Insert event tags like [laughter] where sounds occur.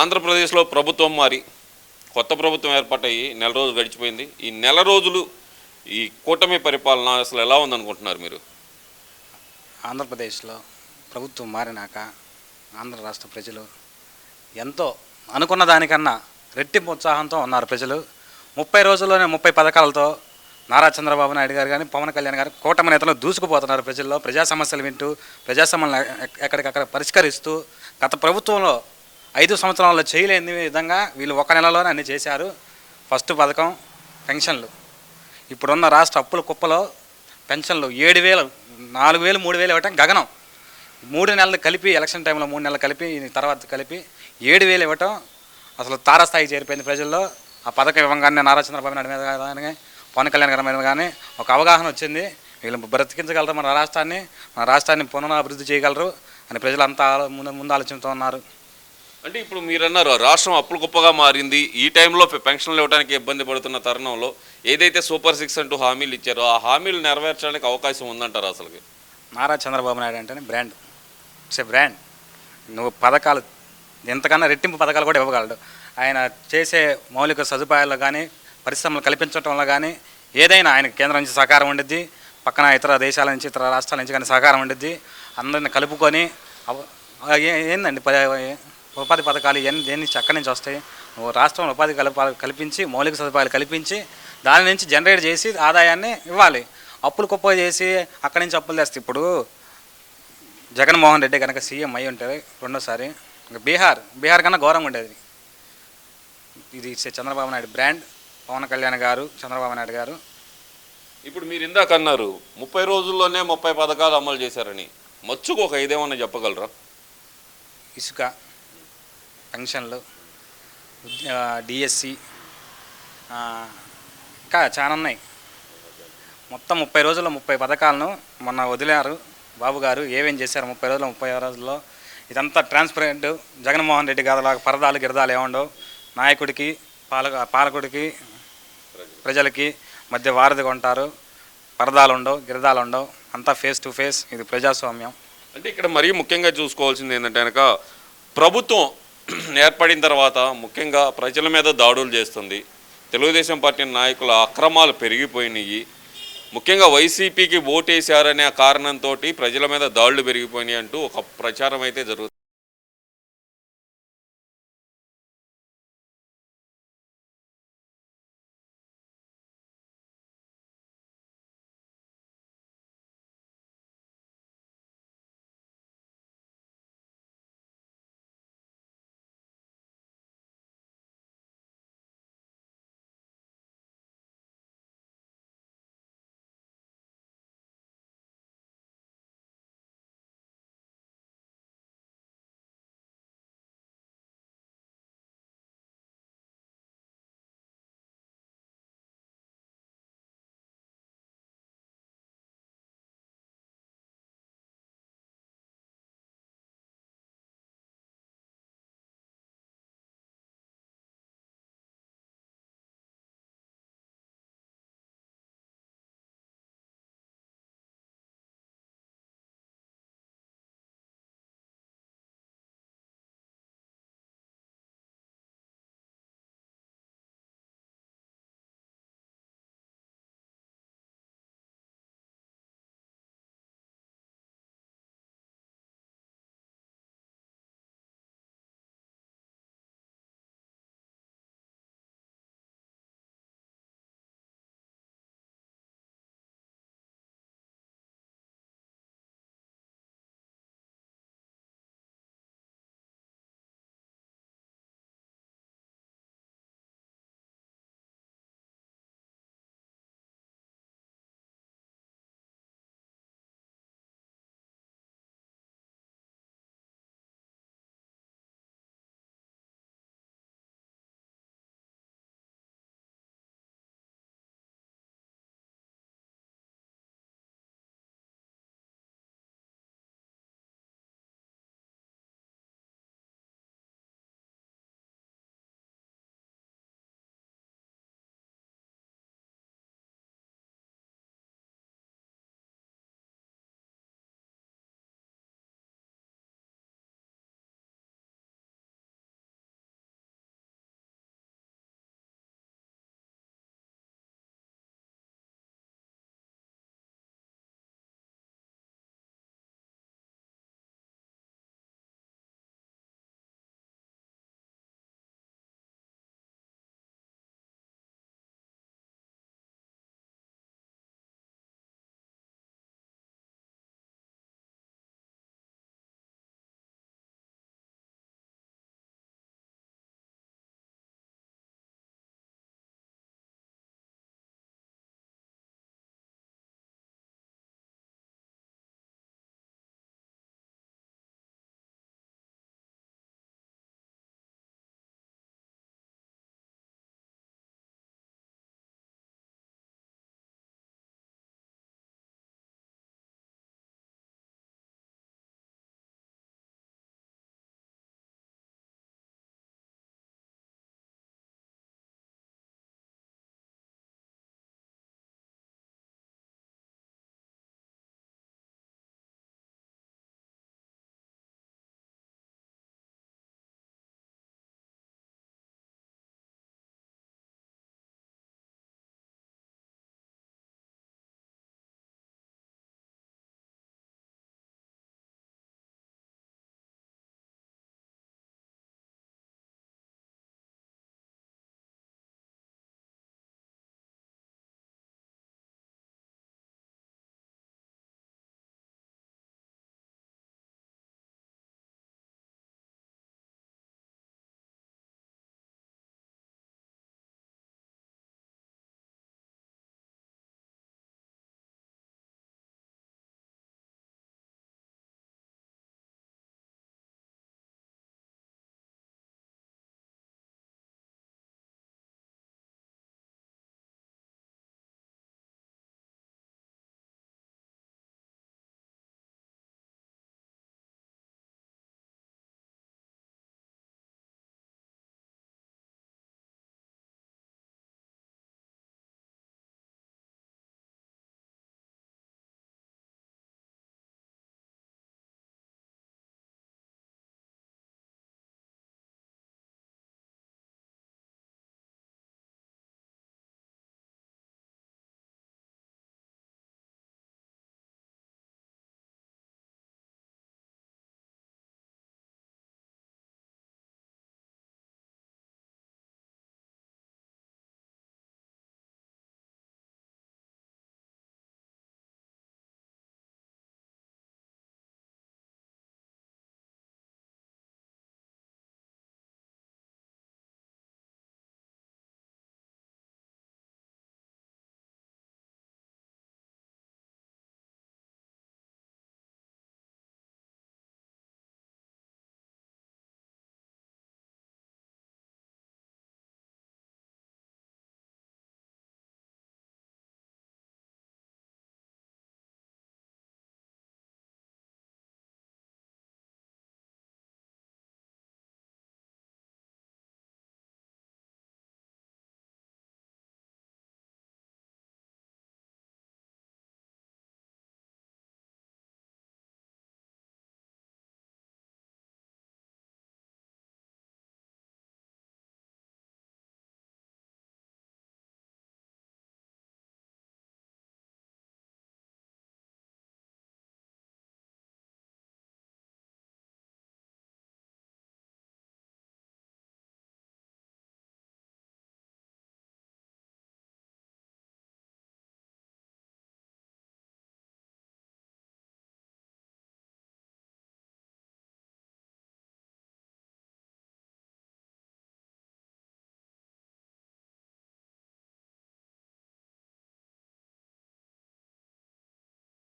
ఆంధ్రప్రదేశ్లో ప్రభుత్వం మారి కొత్త ప్రభుత్వం ఏర్పాటయ్యి నెల రోజులు గడిచిపోయింది. ఈ నెల రోజులు ఈ కూటమి పరిపాలన అసలు ఎలా ఉందనుకుంటున్నారు మీరు? ఆంధ్రప్రదేశ్లో ప్రభుత్వం మారినాక ఆంధ్ర రాష్ట్ర ప్రజలు ఎంతో అనుకున్న దానికన్నా రెట్టింపు ఉత్సాహంతో ఉన్నారు ప్రజలు. ముప్పై రోజుల్లోనే ముప్పై పథకాలతో నారా చంద్రబాబు నాయుడు గారు కానీ పవన్ కళ్యాణ్ గారు కూటమి నేతలు దూసుకుపోతున్నారు ప్రజల్లో. ప్రజా సమస్యలు వింటూ ప్రజా సమస్యలను ఎక్కడికక్కడ పరిష్కరిస్తూ గత ప్రభుత్వంలో ఐదు సంవత్సరాల్లో చేయలేని విధంగా వీళ్ళు ఒక నెలలోనే అన్ని చేశారు. ఫస్ట్ పథకం పెన్షన్లు. ఇప్పుడున్న రాష్ట్ర అప్పుల కుప్పలో పెన్షన్లు ఏడు వేలు నాలుగు వేలు మూడు వేలు ఇవ్వటం గగనం. మూడు నెలలు కలిపి ఎలక్షన్ టైంలో మూడు నెలలు కలిపి తర్వాత కలిపి ఏడు వేలు ఇవ్వటం అసలు తారస్థాయికి చేరిపోయింది ప్రజల్లో. ఆ పథకం ఇవ్వగానే నారా చంద్రబాబు నాయుడు మీద కానీ పవన్ కళ్యాణ్ గారి మీద కానీ ఒక అవగాహన వచ్చింది. వీళ్ళు బ్రతికించగలరు మన రాష్ట్రాన్ని మన రాష్ట్రాన్ని పునరాభివృద్ధి చేయగలరు అని ప్రజలంతా ఆలో- ముందు ముందు ఆలోచనతో ఉన్నారు. అంటే ఇప్పుడు మీరు అన్నారు రాష్ట్రం అప్పులు కుప్పగా మారింది. ఈ టైంలో పెన్షన్లు ఇవ్వడానికి ఇబ్బంది పడుతున్న తరుణంలో ఏదైతే సూపర్ సిక్స్ అంటూ హామీలు ఇచ్చారో ఆ హామీలు నెరవేర్చడానికి అవకాశం ఉందంటారు అసలుకి? నారా చంద్రబాబు నాయుడు అంటేనే బ్రాండ్. It's a brand. నువ్వు పథకాలు ఎంతకన్నా రెట్టింపు పథకాలు కూడా ఇవ్వగలడు. ఆయన చేసే మౌలిక సదుపాయాల్లో కానీ పరిశ్రమలు కల్పించడంలో కానీ ఏదైనా ఆయన కేంద్రం నుంచి సహకారం ఉండిద్ది పక్కన ఇతర దేశాల నుంచి ఇతర రాష్ట్రాల నుంచి కానీ సహకారం ఉండిద్ది. అందరిని కలుపుకొని ఏందండి ఉపాధి పథకాలు ఇవన్నీ దేని నుంచి అక్కడి నుంచి వస్తాయి. రాష్ట్రంలో ఉపాధి కల్ప కల్పించి మౌలిక సదుపాయాలు కల్పించి దాని నుంచి జనరేట్ చేసి ఆదాయాన్ని ఇవ్వాలి. అప్పులు కుప్ప చేసి అక్కడి నుంచి అప్పులు తెస్తే ఇప్పుడు జగన్మోహన్ రెడ్డి కనుక సీఎం అయి ఉంటే రెండోసారి ఇంకా బీహార్ బీహార్ కన్నా ఘోరంగా ఉండేది. ఇది చంద్రబాబు నాయుడు బ్రాండ్ పవన్ కళ్యాణ్ గారు చంద్రబాబు నాయుడు గారు. ఇప్పుడు మీరు ఇందాక అన్నారు ముప్పై రోజుల్లోనే ముప్పై పథకాలు అమలు చేశారని. మచ్చుకు ఒక ఐదేమన్నా చెప్పగలరా? ఇసుక. పెన్షన్లు డిఎస్సి ఇంకా చాలా ఉన్నాయి. మొత్తం ముప్పై రోజుల్లో ముప్పై పథకాలను మొన్న వదిలారు బాబు గారు. ఏమేం చేశారు ముప్పై రోజుల ముప్పై రోజుల్లో? ఇదంతా ట్రాన్స్పరెంట్ జగన్మోహన్ రెడ్డి గారు పరదాలు గిరదాలు ఏముండవు. నాయకుడికి పాలక పాలకుడికి ప్రజలకి మధ్య వారధిగా ఉంటారు. పరదాలు ఉండవు గిరదాలు ఉండవు. అంతా ఫేస్ టు ఫేస్ ఇది ప్రజాస్వామ్యం. అంటే ఇక్కడ మరీ ముఖ్యంగా చూసుకోవాల్సింది ఏంటంటే కనుక ప్రభుత్వం [clears throat] ఏర్పడిన తర్వాత ముఖ్యంగా ప్రజల మీద దాడులు చేస్తుంది. తెలుగుదేశం పార్టీ నాయకుల అక్రమాలు పెరిగిపోయినాయి. ముఖ్యంగా వైసీపీకి ఓటేశారనే కారణంతో ప్రజల మీద దాడులు పెరిగిపోయినాయి అంటూ ఒక ప్రచారం అయితే జరుగుతుంది.